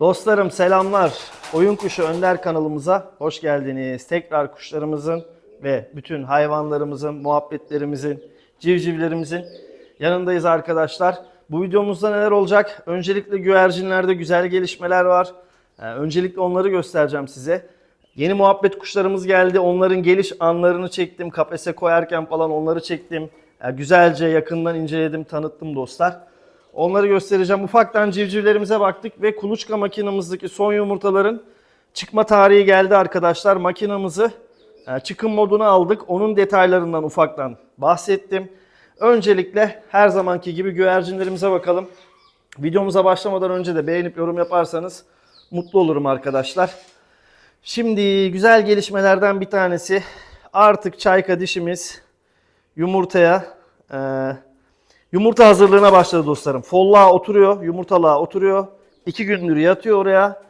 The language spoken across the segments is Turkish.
Dostlarım selamlar. Oyun Kuşu Önder kanalımıza hoş geldiniz. Tekrar kuşlarımızın ve bütün hayvanlarımızın, muhabbetlerimizin, civcivlerimizin yanındayız arkadaşlar. Bu videomuzda neler olacak? Öncelikle güvercinlerde güzel gelişmeler var. Ee, öncelikle onları göstereceğim size. Yeni muhabbet kuşlarımız geldi. Onların geliş anlarını çektim. Kafese koyarken falan onları çektim. Ee, güzelce yakından inceledim, tanıttım dostlar. Onları göstereceğim. Ufaktan civcivlerimize baktık ve kuluçka makinamızdaki son yumurtaların çıkma tarihi geldi arkadaşlar. Makinamızı e, çıkım moduna aldık. Onun detaylarından ufaktan bahsettim. Öncelikle her zamanki gibi güvercinlerimize bakalım. Videomuza başlamadan önce de beğenip yorum yaparsanız mutlu olurum arkadaşlar. Şimdi güzel gelişmelerden bir tanesi artık çayka dişimiz yumurtaya e, Yumurta hazırlığına başladı dostlarım. Folluğa oturuyor, yumurtalığa oturuyor. İki gündür yatıyor oraya.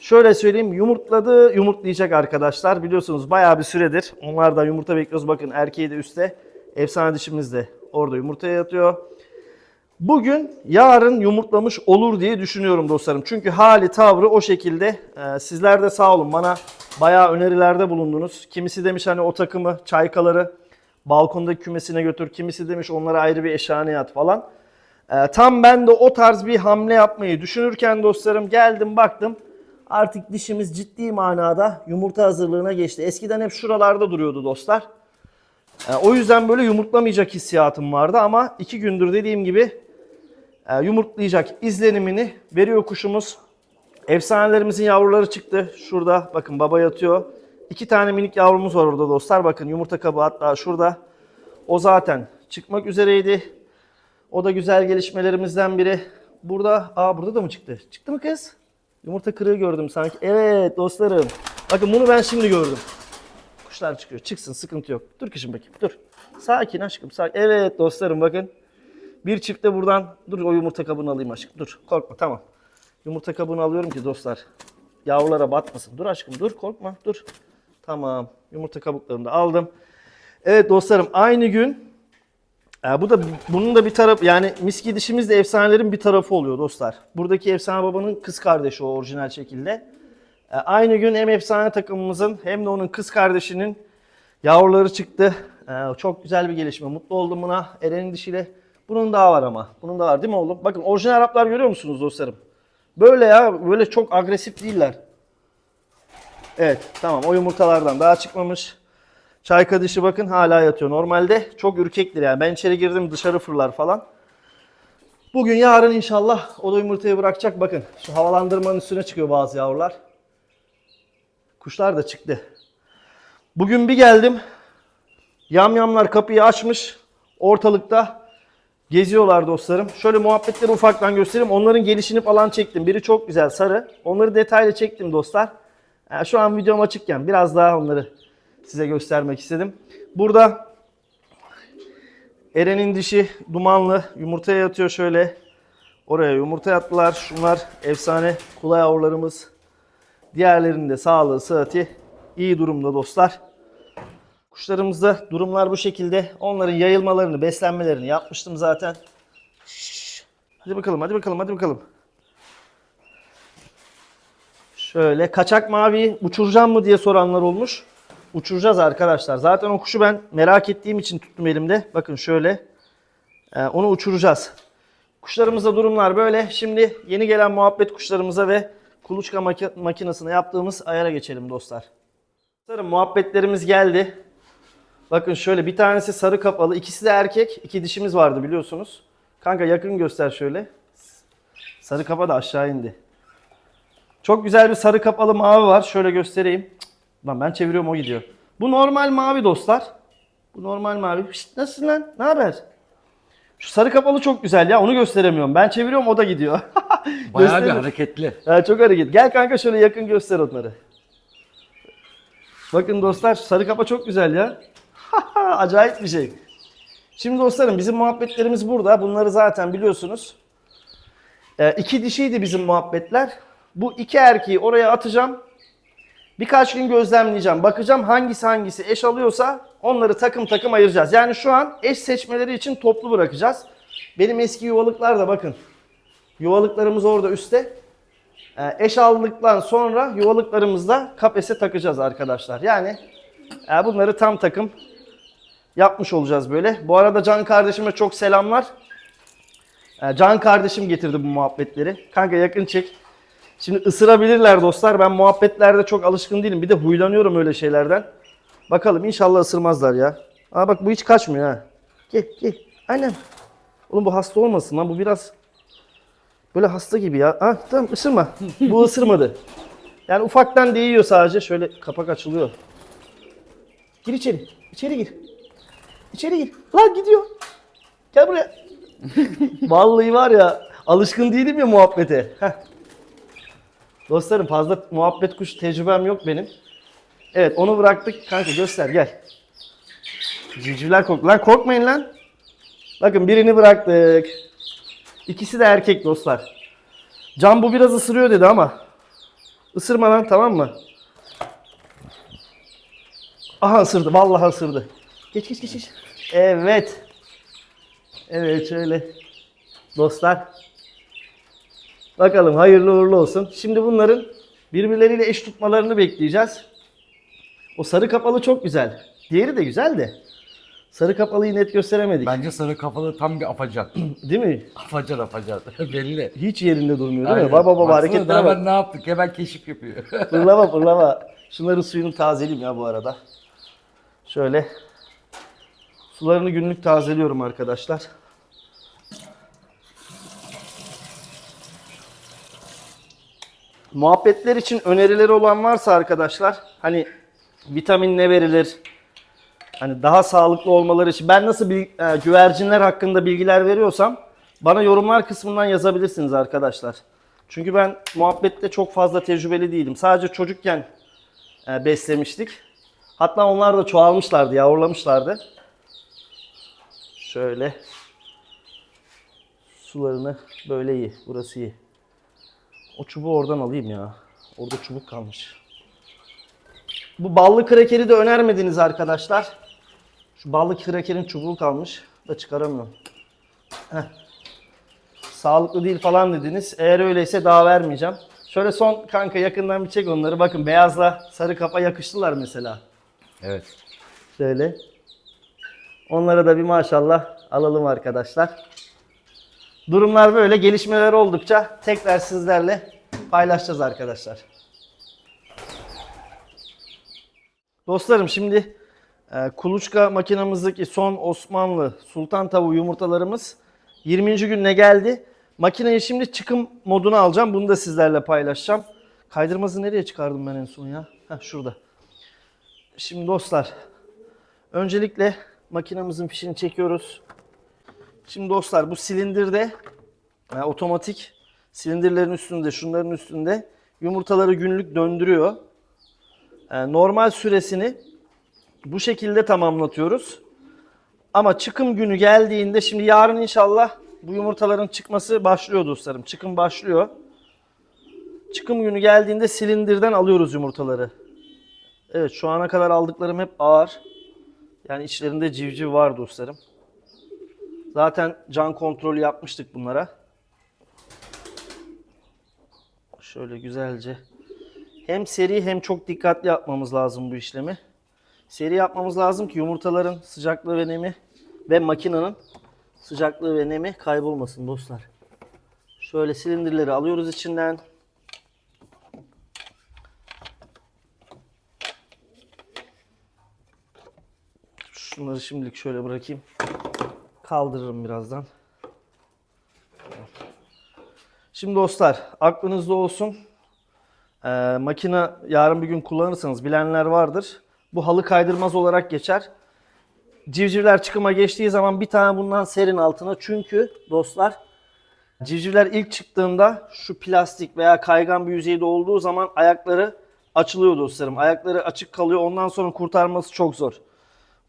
Şöyle söyleyeyim yumurtladı, yumurtlayacak arkadaşlar. Biliyorsunuz bayağı bir süredir. Onlar da yumurta bekliyoruz. Bakın erkeği de üstte. Efsane dişimiz de orada yumurtaya yatıyor. Bugün yarın yumurtlamış olur diye düşünüyorum dostlarım. Çünkü hali tavrı o şekilde. Ee, sizler de sağ olun bana bayağı önerilerde bulundunuz. Kimisi demiş hani o takımı, çaykaları balkondaki kümesine götür. Kimisi demiş onlara ayrı bir eşhane at falan. Ee, tam ben de o tarz bir hamle yapmayı düşünürken dostlarım geldim baktım. Artık dişimiz ciddi manada yumurta hazırlığına geçti. Eskiden hep şuralarda duruyordu dostlar. Ee, o yüzden böyle yumurtlamayacak hissiyatım vardı ama iki gündür dediğim gibi e, yumurtlayacak izlenimini veriyor kuşumuz. Efsanelerimizin yavruları çıktı. Şurada bakın baba yatıyor. İki tane minik yavrumuz var orada dostlar. Bakın yumurta kabı hatta şurada. O zaten çıkmak üzereydi. O da güzel gelişmelerimizden biri. Burada, aa burada da mı çıktı? Çıktı mı kız? Yumurta kırığı gördüm sanki. Evet dostlarım. Bakın bunu ben şimdi gördüm. Kuşlar çıkıyor. Çıksın sıkıntı yok. Dur kışım bakayım dur. Sakin aşkım sakin. Evet dostlarım bakın. Bir çifte buradan dur o yumurta kabını alayım aşkım. Dur korkma tamam. Yumurta kabını alıyorum ki dostlar. Yavrulara batmasın. Dur aşkım dur korkma dur. Tamam. Yumurta kabuklarını da aldım. Evet dostlarım aynı gün e, bu da bunun da bir taraf yani miski dişimiz de efsanelerin bir tarafı oluyor dostlar. Buradaki efsane babanın kız kardeşi o orijinal şekilde. E, aynı gün hem efsane takımımızın hem de onun kız kardeşinin yavruları çıktı. E, çok güzel bir gelişme. Mutlu oldum buna. Eren'in dişiyle. Bunun daha var ama. Bunun da var değil mi oğlum? Bakın orijinal Araplar görüyor musunuz dostlarım? Böyle ya böyle çok agresif değiller. Evet tamam o yumurtalardan daha çıkmamış. Çayka dişi bakın hala yatıyor. Normalde çok ürkektir yani. Ben içeri girdim dışarı fırlar falan. Bugün yarın inşallah o da yumurtayı bırakacak. Bakın şu havalandırmanın üstüne çıkıyor bazı yavrular. Kuşlar da çıktı. Bugün bir geldim. Yamyamlar kapıyı açmış. Ortalıkta geziyorlar dostlarım. Şöyle muhabbetleri ufaktan göstereyim. Onların gelişini falan çektim. Biri çok güzel sarı. Onları detaylı çektim dostlar. Yani şu an videom açıkken biraz daha onları size göstermek istedim. Burada Eren'in dişi dumanlı yumurtaya yatıyor şöyle. Oraya yumurta yattılar. Şunlar efsane kula yavrularımız. Diğerlerinin de sağlığı, sıhhati iyi durumda dostlar. Kuşlarımızda durumlar bu şekilde. Onların yayılmalarını, beslenmelerini yapmıştım zaten. Hadi bakalım, hadi bakalım, hadi bakalım. Şöyle kaçak mavi uçuracağım mı diye soranlar olmuş. Uçuracağız arkadaşlar. Zaten o kuşu ben merak ettiğim için tuttum elimde. Bakın şöyle. Ee, onu uçuracağız. Kuşlarımızda durumlar böyle. Şimdi yeni gelen muhabbet kuşlarımıza ve kuluçka maki- makinesine yaptığımız ayara geçelim dostlar. Dostlarım muhabbetlerimiz geldi. Bakın şöyle bir tanesi sarı kapalı. ikisi de erkek. iki dişimiz vardı biliyorsunuz. Kanka yakın göster şöyle. Sarı kafa da aşağı indi. Çok güzel bir sarı kapalı mavi var. Şöyle göstereyim. Cık, Lan ben çeviriyorum o gidiyor. Bu normal mavi dostlar. Bu normal mavi. Şşt, nasılsın lan? Ne haber? Şu sarı kapalı çok güzel ya. Onu gösteremiyorum. Ben çeviriyorum o da gidiyor. Bayağı bir hareketli. Ha, çok hareket. Gel kanka şöyle yakın göster onları. Bakın dostlar sarı kapa çok güzel ya. Acayip bir şey. Şimdi dostlarım bizim muhabbetlerimiz burada. Bunları zaten biliyorsunuz. Ee, iki dişiydi bizim muhabbetler. Bu iki erkeği oraya atacağım. Birkaç gün gözlemleyeceğim. Bakacağım hangisi hangisi eş alıyorsa onları takım takım ayıracağız. Yani şu an eş seçmeleri için toplu bırakacağız. Benim eski yuvalıklar da bakın. Yuvalıklarımız orada üstte. e, eş aldıktan sonra yuvalıklarımızda kafese takacağız arkadaşlar. Yani e, bunları tam takım yapmış olacağız böyle. Bu arada Can kardeşime çok selamlar. E, Can kardeşim getirdi bu muhabbetleri. Kanka yakın çek. Şimdi ısırabilirler dostlar. Ben muhabbetlerde çok alışkın değilim. Bir de huylanıyorum öyle şeylerden. Bakalım inşallah ısırmazlar ya. Aa bak bu hiç kaçmıyor ha. Gel gel. Aynen. Oğlum bu hasta olmasın lan. Bu biraz böyle hasta gibi ya. Ha tamam ısırma. bu ısırmadı. Yani ufaktan değiyor sadece. Şöyle kapak açılıyor. Gir içeri. İçeri gir. İçeri gir. Lan gidiyor. Gel buraya. Vallahi var ya alışkın değilim ya muhabbete. Heh. Dostlarım fazla muhabbet kuş tecrübem yok benim. Evet onu bıraktık. Kanka göster gel. Civcivler korktu. Lan korkmayın lan. Bakın birini bıraktık. İkisi de erkek dostlar. Can bu biraz ısırıyor dedi ama. Isırma lan tamam mı? Aha ısırdı. Vallahi ısırdı. Geç geç geç. geç. Evet. Evet şöyle. Dostlar. Bakalım hayırlı uğurlu olsun. Şimdi bunların birbirleriyle eş tutmalarını bekleyeceğiz. O sarı kapalı çok güzel. Diğeri de güzel de. Sarı kapalıyı net gösteremedik. Bence sarı kafalı tam bir afacan. Değil mi? afacan afacan. Belli. Hiç yerinde durmuyor değil mi? Baba baba Baksana hareketlere daha bak. ben ne yaptık? Hemen keşif yapıyor. Fırlama fırlama. Şunların suyunu tazeleyeyim ya bu arada. Şöyle. Sularını günlük tazeliyorum arkadaşlar. Muhabbetler için önerileri olan varsa arkadaşlar hani vitamin ne verilir? Hani daha sağlıklı olmaları için ben nasıl bil- e, güvercinler hakkında bilgiler veriyorsam bana yorumlar kısmından yazabilirsiniz arkadaşlar. Çünkü ben muhabbette çok fazla tecrübeli değilim. Sadece çocukken e, beslemiştik. Hatta onlar da çoğalmışlardı, yavrulamışlardı. Şöyle. Sularını böyle iyi. Burası iyi. O çubuğu oradan alayım ya. Orada çubuk kalmış. Bu ballı krekeri de önermediniz arkadaşlar. Şu ballı krekerin çubuğu kalmış. Da çıkaramıyorum. Heh. Sağlıklı değil falan dediniz. Eğer öyleyse daha vermeyeceğim. Şöyle son kanka yakından bir çek onları. Bakın beyazla sarı kafa yakıştılar mesela. evet. Şöyle. Onlara da bir maşallah alalım arkadaşlar. Durumlar böyle. Gelişmeler oldukça tekrar sizlerle paylaşacağız arkadaşlar. Dostlarım şimdi e, kuluçka makinamızdaki son Osmanlı sultan tavuğu yumurtalarımız 20. gününe geldi. Makineyi şimdi çıkım moduna alacağım. Bunu da sizlerle paylaşacağım. Kaydırmazı nereye çıkardım ben en son ya? Heh, şurada. Şimdi dostlar Öncelikle makinamızın fişini çekiyoruz. Şimdi dostlar bu silindirde yani otomatik silindirlerin üstünde, şunların üstünde yumurtaları günlük döndürüyor. Yani normal süresini bu şekilde tamamlatıyoruz. Ama çıkım günü geldiğinde şimdi yarın inşallah bu yumurtaların çıkması başlıyor dostlarım. Çıkım başlıyor. Çıkım günü geldiğinde silindirden alıyoruz yumurtaları. Evet şu ana kadar aldıklarım hep ağır. Yani içlerinde civciv var dostlarım. Zaten can kontrolü yapmıştık bunlara. Şöyle güzelce. Hem seri hem çok dikkatli yapmamız lazım bu işlemi. Seri yapmamız lazım ki yumurtaların sıcaklığı ve nemi ve makinenin sıcaklığı ve nemi kaybolmasın dostlar. Şöyle silindirleri alıyoruz içinden. Şunları şimdilik şöyle bırakayım. Kaldırırım birazdan. Şimdi dostlar aklınızda olsun. Ee, makine yarın bir gün kullanırsanız bilenler vardır. Bu halı kaydırmaz olarak geçer. Civcivler çıkıma geçtiği zaman bir tane bundan serin altına. Çünkü dostlar civcivler ilk çıktığında şu plastik veya kaygan bir yüzeyde olduğu zaman ayakları açılıyor dostlarım. Ayakları açık kalıyor. Ondan sonra kurtarması çok zor.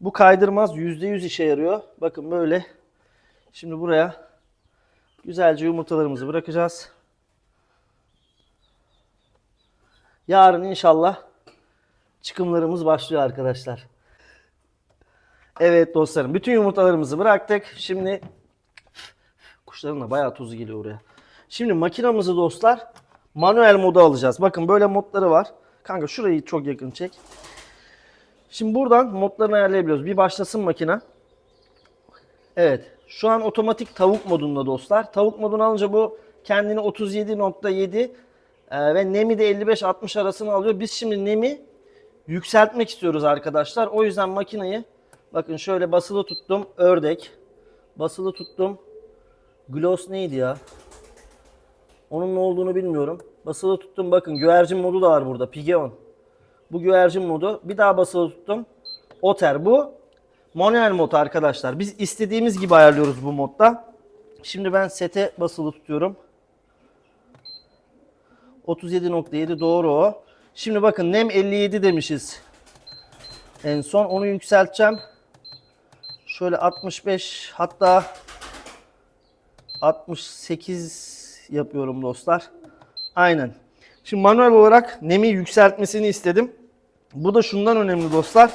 Bu kaydırmaz %100 işe yarıyor. Bakın böyle. Şimdi buraya güzelce yumurtalarımızı bırakacağız. Yarın inşallah çıkımlarımız başlıyor arkadaşlar. Evet dostlarım bütün yumurtalarımızı bıraktık. Şimdi kuşların da bayağı tuzu geliyor oraya. Şimdi makinamızı dostlar manuel modu alacağız. Bakın böyle modları var. Kanka şurayı çok yakın çek. Şimdi buradan modlarını ayarlayabiliyoruz. Bir başlasın makine. Evet. Şu an otomatik tavuk modunda dostlar. Tavuk modunu alınca bu kendini 37.7 e, ve nemi de 55-60 arasını alıyor. Biz şimdi nemi yükseltmek istiyoruz arkadaşlar. O yüzden makineyi bakın şöyle basılı tuttum. Ördek. Basılı tuttum. Gloss neydi ya? Onun ne olduğunu bilmiyorum. Basılı tuttum. Bakın güvercin modu da var burada. Pigeon. Bu güvercin modu. Bir daha basılı tuttum. Otter. Bu manuel mod arkadaşlar. Biz istediğimiz gibi ayarlıyoruz bu modda. Şimdi ben sete basılı tutuyorum. 37.7 doğru o. Şimdi bakın nem 57 demişiz. En son onu yükselteceğim. Şöyle 65 hatta 68 yapıyorum dostlar. Aynen. Şimdi manuel olarak nemi yükseltmesini istedim. Bu da şundan önemli dostlar.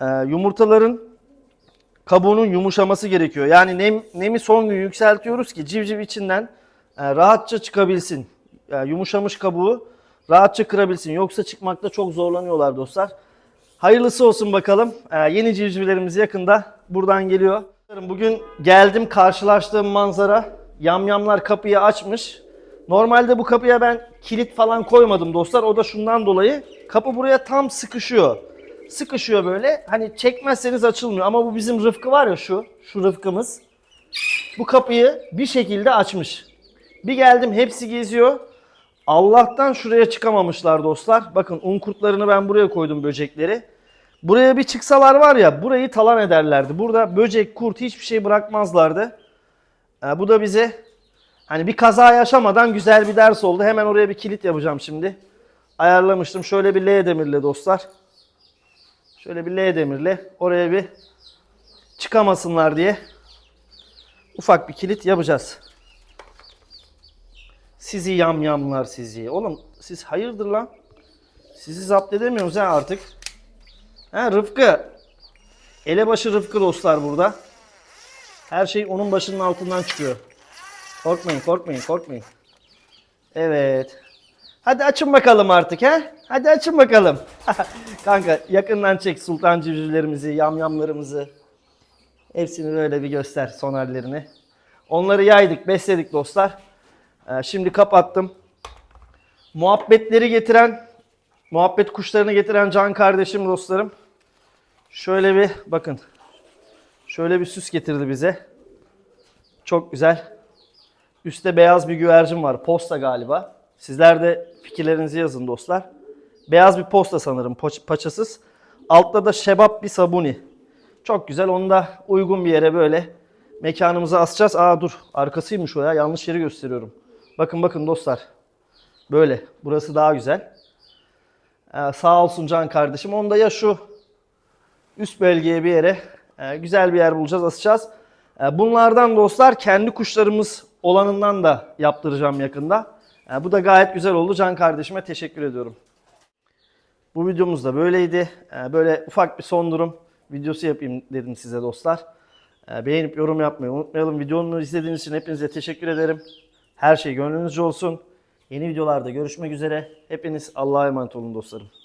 Ee, yumurtaların kabuğunun yumuşaması gerekiyor. Yani nem, nemi son gün yükseltiyoruz ki civciv içinden e, rahatça çıkabilsin. Yani yumuşamış kabuğu rahatça kırabilsin. Yoksa çıkmakta çok zorlanıyorlar dostlar. Hayırlısı olsun bakalım. Ee, yeni civcivlerimiz yakında buradan geliyor. Bugün geldim karşılaştığım manzara. Yamyamlar kapıyı açmış. Normalde bu kapıya ben kilit falan koymadım dostlar. O da şundan dolayı kapı buraya tam sıkışıyor. Sıkışıyor böyle. Hani çekmezseniz açılmıyor. Ama bu bizim Rıfkı var ya şu. Şu Rıfkımız. Bu kapıyı bir şekilde açmış. Bir geldim hepsi geziyor. Allah'tan şuraya çıkamamışlar dostlar. Bakın un kurtlarını ben buraya koydum böcekleri. Buraya bir çıksalar var ya burayı talan ederlerdi. Burada böcek, kurt hiçbir şey bırakmazlardı. Ee, bu da bize hani bir kaza yaşamadan güzel bir ders oldu. Hemen oraya bir kilit yapacağım şimdi. Ayarlamıştım. Şöyle bir L demirle dostlar. Şöyle bir L demirle oraya bir çıkamasınlar diye ufak bir kilit yapacağız. Sizi yamyamlar sizi. Oğlum siz hayırdır lan? Sizi zapt edemiyoruz ha artık. Ha Rıfkı. Elebaşı Rıfkı dostlar burada. Her şey onun başının altından çıkıyor. Korkmayın, korkmayın, korkmayın. Evet. Hadi açın bakalım artık ha. Hadi açın bakalım. Kanka yakından çek sultan civcivlerimizi, yamyamlarımızı. Hepsini böyle bir göster son hallerini. Onları yaydık, besledik dostlar. Ee, şimdi kapattım. Muhabbetleri getiren, muhabbet kuşlarını getiren can kardeşim dostlarım. Şöyle bir bakın. Şöyle bir süs getirdi bize. Çok güzel. Üstte beyaz bir güvercin var. Posta galiba. Sizler de fikirlerinizi yazın dostlar. Beyaz bir posta sanırım. paçasız. Altta da şebap bir sabuni. Çok güzel. Onu da uygun bir yere böyle mekanımıza asacağız. Aa dur. Arkasıymış o ya. Yanlış yeri gösteriyorum. Bakın bakın dostlar. Böyle. Burası daha güzel. Ee, sağ olsun Can kardeşim. Onu da ya şu üst bölgeye bir yere e, güzel bir yer bulacağız, asacağız. E, bunlardan dostlar kendi kuşlarımız olanından da yaptıracağım yakında. E, bu da gayet güzel oldu. Can kardeşime teşekkür ediyorum. Bu videomuz da böyleydi. E, böyle ufak bir son durum videosu yapayım dedim size dostlar. E, beğenip yorum yapmayı unutmayalım. Videomu izlediğiniz için hepinize teşekkür ederim. Her şey gönlünüzce olsun. Yeni videolarda görüşmek üzere. Hepiniz Allah'a emanet olun dostlarım.